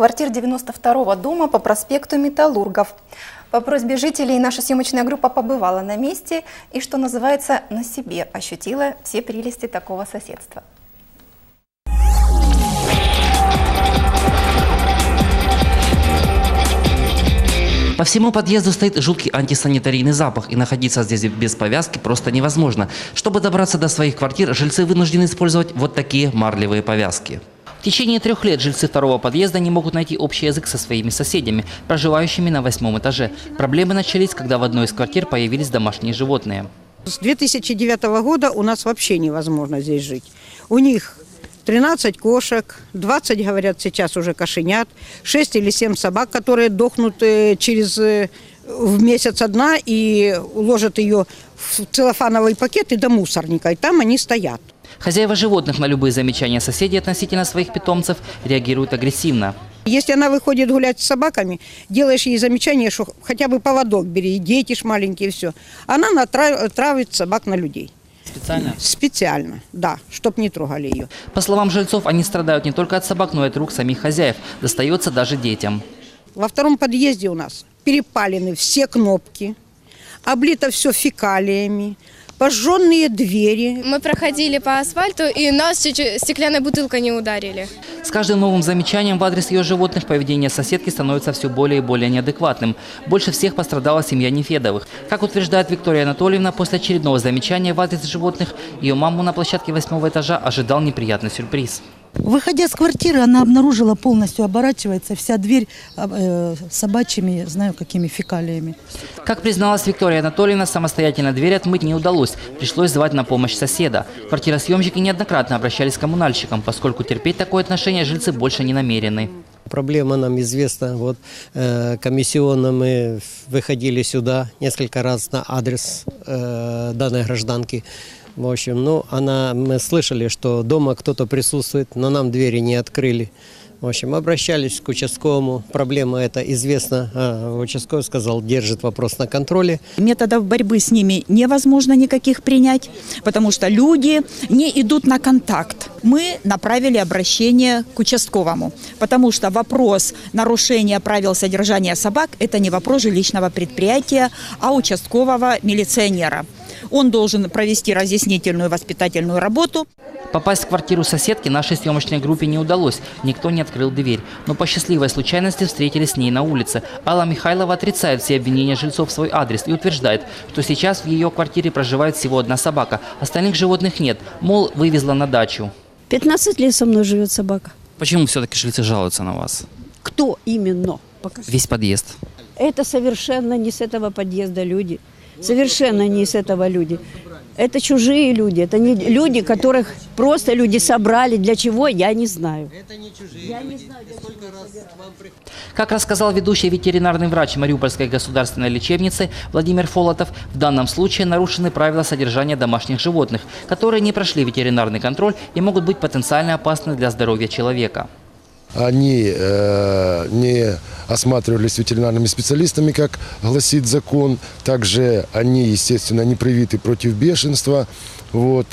квартир 92-го дома по проспекту Металлургов. По просьбе жителей наша съемочная группа побывала на месте и, что называется, на себе ощутила все прелести такого соседства. По всему подъезду стоит жуткий антисанитарийный запах, и находиться здесь без повязки просто невозможно. Чтобы добраться до своих квартир, жильцы вынуждены использовать вот такие марлевые повязки. В течение трех лет жильцы второго подъезда не могут найти общий язык со своими соседями, проживающими на восьмом этаже. Проблемы начались, когда в одной из квартир появились домашние животные. С 2009 года у нас вообще невозможно здесь жить. У них 13 кошек, 20, говорят, сейчас уже кошенят, 6 или 7 собак, которые дохнут э, через э, в месяц одна и уложат ее в целлофановый пакет и до мусорника, и там они стоят. Хозяева животных на любые замечания соседей относительно своих питомцев реагируют агрессивно. Если она выходит гулять с собаками, делаешь ей замечание, что хотя бы поводок бери, дети ж маленькие, все. Она травит собак на людей. Специально? Специально, да, чтоб не трогали ее. По словам жильцов, они страдают не только от собак, но и от рук самих хозяев. Достается даже детям. Во втором подъезде у нас перепалены все кнопки, облито все фекалиями, пожженные двери. Мы проходили по асфальту, и нас чуть-чуть стеклянной бутылкой не ударили. С каждым новым замечанием в адрес ее животных поведение соседки становится все более и более неадекватным. Больше всех пострадала семья Нефедовых. Как утверждает Виктория Анатольевна, после очередного замечания в адрес животных ее маму на площадке восьмого этажа ожидал неприятный сюрприз. Выходя с квартиры, она обнаружила полностью оборачивается вся дверь э, собачьими, знаю какими фекалиями. Как призналась Виктория Анатольевна, самостоятельно дверь отмыть не удалось. Пришлось звать на помощь соседа. Квартиросъемщики неоднократно обращались к коммунальщикам, поскольку терпеть такое отношение жильцы больше не намерены. Проблема нам известна. Вот э, комиссионно мы выходили сюда несколько раз на адрес э, данной гражданки. В общем, ну, она, мы слышали, что дома кто-то присутствует, но нам двери не открыли. В общем, обращались к участковому. Проблема эта известна. А, участковый сказал, держит вопрос на контроле. Методов борьбы с ними невозможно никаких принять, потому что люди не идут на контакт. Мы направили обращение к участковому, потому что вопрос нарушения правил содержания собак – это не вопрос жилищного предприятия, а участкового милиционера. Он должен провести разъяснительную воспитательную работу. Попасть в квартиру соседки нашей съемочной группе не удалось. Никто не открыл дверь. Но по счастливой случайности встретились с ней на улице. Алла Михайлова отрицает все обвинения жильцов в свой адрес и утверждает, что сейчас в ее квартире проживает всего одна собака. Остальных животных нет. Мол, вывезла на дачу. 15 лет со мной живет собака. Почему все-таки жильцы жалуются на вас? Кто именно? Покажи. Весь подъезд. Это совершенно не с этого подъезда люди. Совершенно не с этого люди. Это чужие люди, это не люди, которых просто люди собрали. Для чего, я не знаю. Как рассказал ведущий ветеринарный врач Мариупольской государственной лечебницы Владимир Фолотов, в данном случае нарушены правила содержания домашних животных, которые не прошли ветеринарный контроль и могут быть потенциально опасны для здоровья человека. Они э, не осматривались ветеринарными специалистами, как гласит закон. Также они, естественно, не привиты против бешенства. Вот.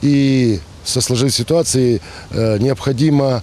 И со сложившейся ситуацией э, необходимо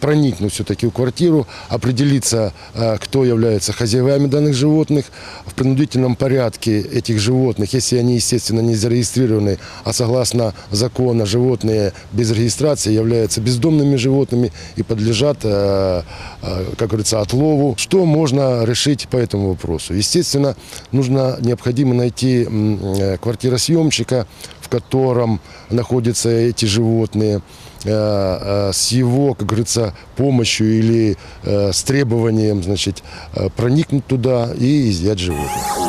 проникнуть все-таки в квартиру, определиться, э, кто является хозяевами данных животных, в принудительном порядке этих животных, если они, естественно, не зарегистрированы, а согласно закону животные без регистрации являются бездомными животными и подлежат, э, э, как говорится, отлову. Что можно решить по этому вопросу? Естественно, нужно, необходимо найти э, квартиросъемщика, в котором находятся эти животные, э, э, с его, как говорится, помощью или э, с требованием, значит, э, проникнуть туда и изъять животных.